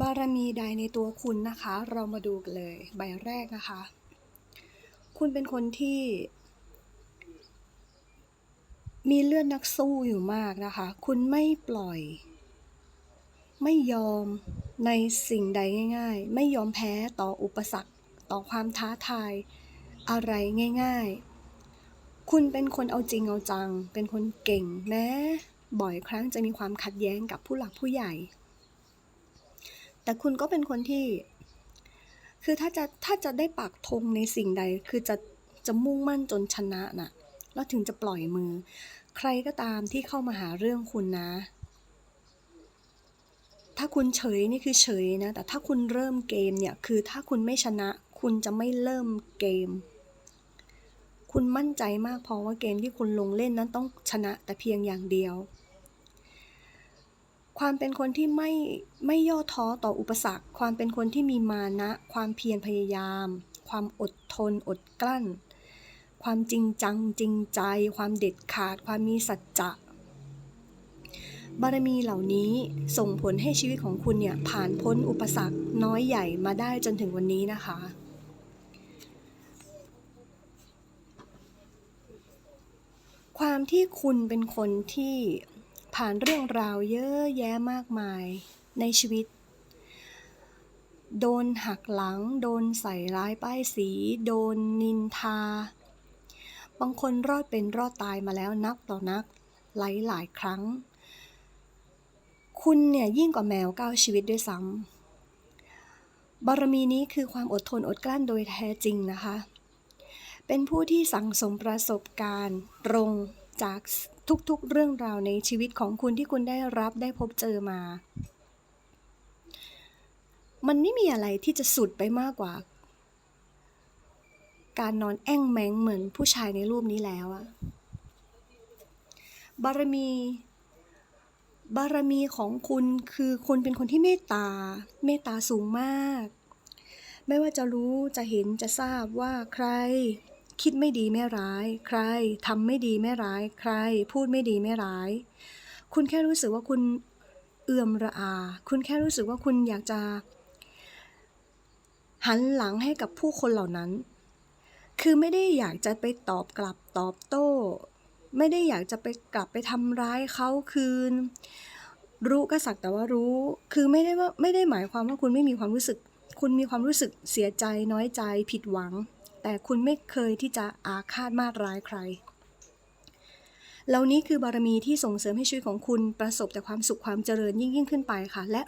บารมีใดในตัวคุณนะคะ เรามาดูกันเลย ใบแรกนะคะ คุณเป็นคนที่ มีเลือดนักสู้อยู่มากนะคะ คุณไม่ปล่อย ไม่ยอมในสิ่งใดง่าย ๆ ไม่ยอมแพ้ต่ออุปสรรคต่อความท้าทายอะไรง่าย ๆ คุณเป็นคนเอาจริงเอาจัง เป็นคนเก่งแม้บ่อยครั้งจะมีความขัดแย้งกับผู้หลักผู้ใหญ่ แต่คุณก็เป็นคนที่ คือถ้าจะถ้าจะได้ปักธงในสิ่งใด คือจะจะมุ่งมั่นจนชนะน่ะ แล้วถึงจะปล่อยมือ ใครก็ตามที่เข้ามาหาเรื่องคุณนะ ถ้าคุณเฉยนี่คือเฉยนะ แต่ถ้าคุณเริ่มเกมเนี่ย คือถ้าคุณไม่ชนะ คุณจะไม่เริ่มเกม คุณมั่นใจมากพอว่าเกมที่คุณลงเล่นนั้นต้องชนะแต่เพียงอย่างเดียว ความเป็นคนที่ไม่ไม่ย่อท้อต่ออุปสรรค ความเป็นคนที่มีมานะ ความเพียรพยายาม ความอดทน อดกลั้น ความจริงจังจริงใจ ความเด็ดขาด ความมีสัจจะ บารมีเหล่านี้ส่งผลให้ชีวิตของคุณเนี่ยผ่านพ้นอุปสรรคน้อยใหญ่มาได้จนถึงวันนี้นะคะความที่คุณเป็นคนที่ ผ่านเรื่องราวเยอะแยะมากมายในชีวิต โดนหักหลัง โดนใส่ร้ายป้ายสี โดนนินทา บางคนรอดเป็นรอดตายมาแล้วนับต่อนักหลายหลายครั้ง คุณเนี่ยยิ่งกว่าแมวก้าวชีวิตด้วยซ้ำบารมีนี้คือความอดทนอดกลั้นโดยแท้จริงนะคะ เป็นผู้ที่สั่งสมประสบการณ์ตรง จากทุกๆเรื่องราวในชีวิตของคุณที่คุณได้รับได้พบเจอมา มันไม่มีอะไรที่จะสุดไปมากกว่า การนอนแอ่งแมงเหมือนผู้ชายในรูปนี้แล้วอะบารมี บารมีของคุณคือคุณเป็นคนที่เมตตา เมตตาสูงมาก ไม่ว่าจะรู้จะเห็นจะทราบว่าใคร คิดไม่ดีไม่ร้าย ใครทำไม่ดีไม่ร้าย ใคร พูดไม่ดีไม่ร้าย คุณแค่รู้สึกว่าคุณเอื่อมระอา คุณแค่รู้สึกว่าคุณอยากจะ หันหลังให้กับผู้คนเหล่านั้น คือไม่ได้อยากจะไปตอบกลับตอบโต้ ไม่ได้อยากจะไปกลับไปทำร้ายเขาคืน รู้ก็สักแต่ว่ารู้ คือไม่ได้ว่าไม่ได้หมายความว่าคุณไม่มีความรู้สึก คุณมีความรู้สึกเสียใจน้อยใจผิดหวัง แต่คุณไม่เคยที่จะอาฆาตมาดร้ายใคร เหล่านี้คือบารมีที่ส่งเสริมให้ชีวิตของคุณประสบแต่ความสุขความเจริญยิ่งยิ่งขึ้นไปค่ะ และ